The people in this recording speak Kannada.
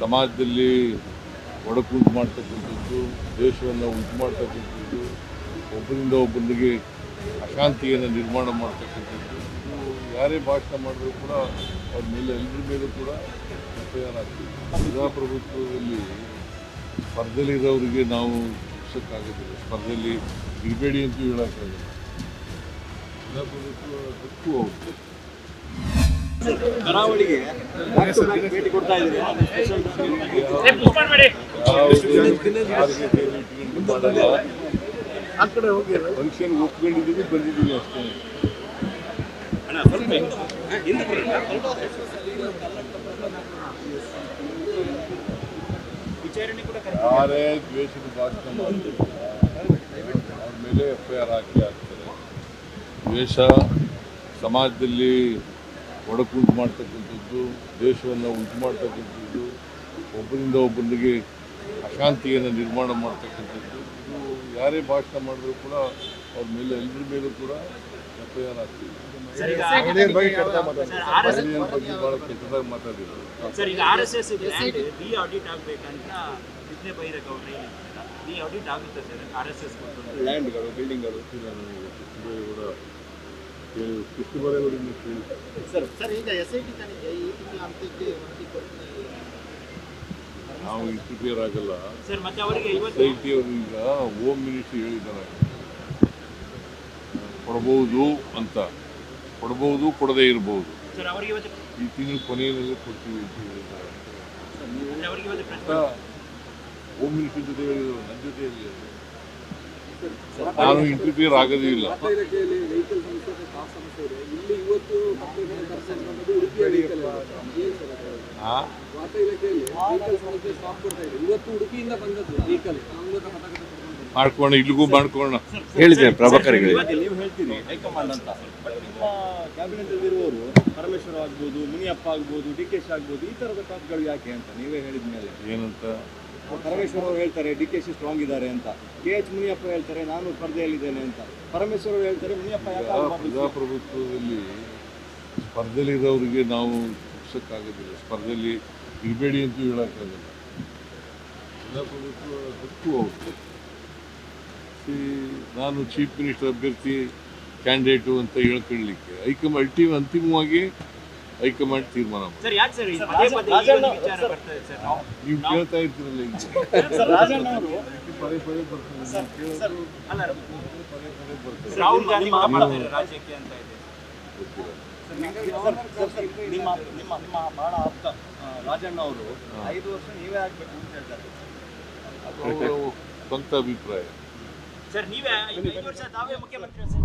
ಸಮಾಜದಲ್ಲಿ ಒಡಕುಂಟು ಮಾಡ್ತಕ್ಕಂಥದ್ದು, ದೇಶವನ್ನು ಉಂಟು ಮಾಡ್ತಕ್ಕಂಥದ್ದು, ಒಬ್ಬರಿಂದ ಒಬ್ಬರಿಗೆ ಅಶಾಂತಿಯನ್ನು ನಿರ್ಮಾಣ ಮಾಡ್ತಕ್ಕಂಥದ್ದು, ಯಾರೇ ಭಾಷಣ ಮಾಡಿದ್ರು ಕೂಡ ಅವ್ರ ಮೇಲೆ ಎಲ್ಲರ ಮೇಲೂ ಕೂಡ ತಯಾರಾಗ್ತದೆ ಪ್ರಜಾಪ್ರಭುತ್ವದಲ್ಲಿ ಸ್ಪರ್ಧೆಲಿರೋರಿಗೆ ನಾವು ಶಿಕ್ಷಕ್ಕಾಗೋದಿಲ್ಲ ಸ್ಪರ್ಧೆಯಲ್ಲಿ ಇರಬೇಡಿ ಅಂತೂ ಹೇಳೋಕ್ಕಾಗಲ್ಲ. ಪ್ರಜಾಪ್ರಭುತ್ವ ಹಕ್ಕು ಅವ್ರದ್ದು ಕರಾವಳಿಗೆ ಭೇಟಿ ಕೊಡ್ತಾ back ಆ ಕಡೆ ಹೋಗಿ ಫಂಕ್ಷನ್ ಒಪ್ಕೊಂಡಿದ್ದೀವಿ ಬಂದಿದ್ದೀವಿ ಅಷ್ಟೇ. ವಿಚಾರಣೆ ಕೂಡ ಯಾರೇ ದ್ವೇಷದ ಭಾಷಣ ಮಾಡ್ತಾರೆ ಅವ್ರ ಮೇಲೆ ಎಫ್ ಐ ಆರ್ ಹಾಕಿ ಹಾಕ್ತಾರೆ. ದ್ವೇಷ ಸಮಾಜದಲ್ಲಿ ಒಡಕುಂಟು ಮಾಡ್ತಕ್ಕಂಥದ್ದು ದೇಶವನ್ನು ಉಂಟು ಮಾಡ್ತಕ್ಕಂಥದ್ದು ಒಬ್ಬರಿಂದ ಒಬ್ಬರಿಗೆ ಅಶಾಂತಿಯನ್ನು ನಿರ್ಮಾಣ ಮಾಡ್ತಕ್ಕಂಥದ್ದು. ಇದು ಯಾರೇ ಭಾಷಣ ಮಾಡಿದ್ರು ಕೂಡ ಅವ್ರ ಮೇಲೆ ಎಲ್ಲರ ಮೇಲೂ ಕೂಡ ಎಫ್ಐಆರ್ ಆಗ್ತದೆ. ಮಹಿಳೆಯರ ಬಗ್ಗೆ ಭಾಳ ಕೆಟ್ಟದಾಗಿ ಎಸ್ ಎಸ್ ಸರ್ ಸರ್ ಈಗ ಎಸ್ ಐ ಟಿ ತನಿಖೆ ಈ ತಿಂಗಳ ಅಂತ್ಯಕ್ಕೆ ವರದಿ ನಾವು ಇಂಟರ್ಫಿಯರ್ ಆಗಲ್ಲ. ಸರ್ ಮತ್ತೆ ಅವರಿಗೆ ಇವತ್ತು ಅವರು ಈಗ ಹೋಮ್ ಮಿನಿಸ್ಟ್ರಿ ಹೇಳಿದ್ದಾರೆ. ಕೊಡಬಹುದು ಅಂತ. ಕೊಡಬಹುದು ಕೊಡದೇ ಇರಬಹುದು ಸರ್ ಅವರಿಗೆ ಇವತ್ತು ಈ ತಿಂಗಳು ಕೊನೆಯಲ್ಲಿ ಕೊಡ್ತೀವಿ ಅಂತ ಹೇಳಿದ್ದಾರೆ. ಅಂದ್ರೆ ಅವರಿಗೆ ಇವತ್ತು ಅಂತ ಪ್ರಶ್ನೆ ಹೋಮ್ ಮಿನಿಸ್ಟ್ರಿ ಜೊತೆ ಹೇಳಿದ್ರು ನನ್ನ ಜೊತೆ ನಾನು ಇಂಟರ್ಫಿಯರ್ ಆಗೋದೇ ಇಲ್ಲ. ಸಮಸ್ಯೆ ಇದೆ, ಇಲ್ಲಿ ಇವತ್ತು ಮಕ್ಕಳಿಗೆ ಕರೆಸಿರುವಂಥದ್ದು ಉಡುಪಿಯ ವೆಹಿಕಲ್ ಏನು ಸರ್? ಆ? ವಾರ್ತಾ ಇಲಾಖೆಯಲ್ಲಿ ವೆಹಿಕಲ್ ಸಮಸ್ಯೆ ಸ್ಟಾಪ್ ಕೊಡ್ತಾ ಇದೆ ಇವತ್ತು ಉಡುಪಿಯಿಂದ ಬಂದದ್ದು ವೆಹಿಕಲ್ ಕಾಂಗ್ರೆಸ್ ಪತಾಕ ತಗೊಂಡು ಮಾಡ್ಕೋಣ ಇಲ್ಲಿಗೂ ಮಾಡ್ಕೋಣ ಹೇಳಿದೆ ಪ್ರಭಾಕರ್ ಹೇಳಿ ನೀವು ಹೇಳ್ತೀರಿ ಹೈಕಮಾಂಡ್ ಅಂತ. ಬಟ್ ನಿಮ್ಮ ಕ್ಯಾಬಿನೆಟ್ ಇರುವವರು ಪರಮೇಶ್ವರ ಆಗ್ಬೋದು ಮುನಿಯಪ್ಪ ಆಗ್ಬೋದು ಡಿ ಕೆ ಶಿ ಆಗ್ಬೋದು ಈ ತರದ ಟಾಪ್ಗಳು ಯಾಕೆ ಅಂತ ನೀವೇ ಹೇಳಿದ ಮೇಲೆ ಏನಂತ? ಪರಮೇಶ್ವರ ಅವರು ಹೇಳ್ತಾರೆ ಡಿ ಕೆ ಸಿ ಸ್ಟ್ರಾಂಗ್ ಇದ್ದಾರೆ ಅಂತ. ಕೆ ಎಚ್ ಮುನಿಯಪ್ಪ ಹೇಳ್ತಾರೆ ನಾನು ಸ್ಪರ್ಧೆಯಲ್ಲಿದ್ದೇನೆ ಅಂತ. ಪರಮೇಶ್ವರ ಅವರು ಹೇಳ್ತಾರೆ ಮುನಿಯಪ್ಪ? ಪ್ರಜಾಪ್ರಭುತ್ವದಲ್ಲಿ ಸ್ಪರ್ಧೆಲಿರೋರಿಗೆ ನಾವು ಶಿಕ್ಷಕ್ಕಾಗೋದಿಲ್ಲ ಸ್ಪರ್ಧೆಯಲ್ಲಿ ಇರಬೇಡಿ ಅಂತ ಹೇಳೋಕ್ಕಾಗಲ್ಲ. ಪ್ರಜಾಪ್ರಭುತ್ವ ಹಕ್ಕು ಅವರು ನಾನು ಚೀಫ್ ಮಿನಿಸ್ಟರ್ ಅಭ್ಯರ್ಥಿ ಕ್ಯಾಂಡಿಡೇಟು ಅಂತ ಹೇಳ್ಕೊಳ್ಳಿಕ್ಕೆ ಹೈಕಮ್ ಅಲ್ಟಿ ಅಂತಿಮವಾಗಿ ಹೈಕಮಾಂಡ್ ತೀರ್ಮಾನ ನಾವು ನೀವು ಕೇಳ್ತಾ ಇರ್ತೀರಲ್ಲ ಈಗ. ಪದೇ ಪದೇ ಬರ್ತದೆ ನಿಮ್ಮ ನಿಮ್ಮ ನಿಮ್ಮ ಬಹಳ ಆಪ್ತ ಆ, ರಾಜಣ್ಣ ಅವರು ಐದು ವರ್ಷ ನೀವೇ ಆಗ್ಬೇಕು ಅಂತ ಹೇಳ್ತಾರೆ. ಸ್ವಂತ ಅಭಿಪ್ರಾಯ. ಸರ್ ನೀವೇ ಐದು ವರ್ಷ ತಾವೇ ಮುಖ್ಯಮಂತ್ರಿ ಸರ್.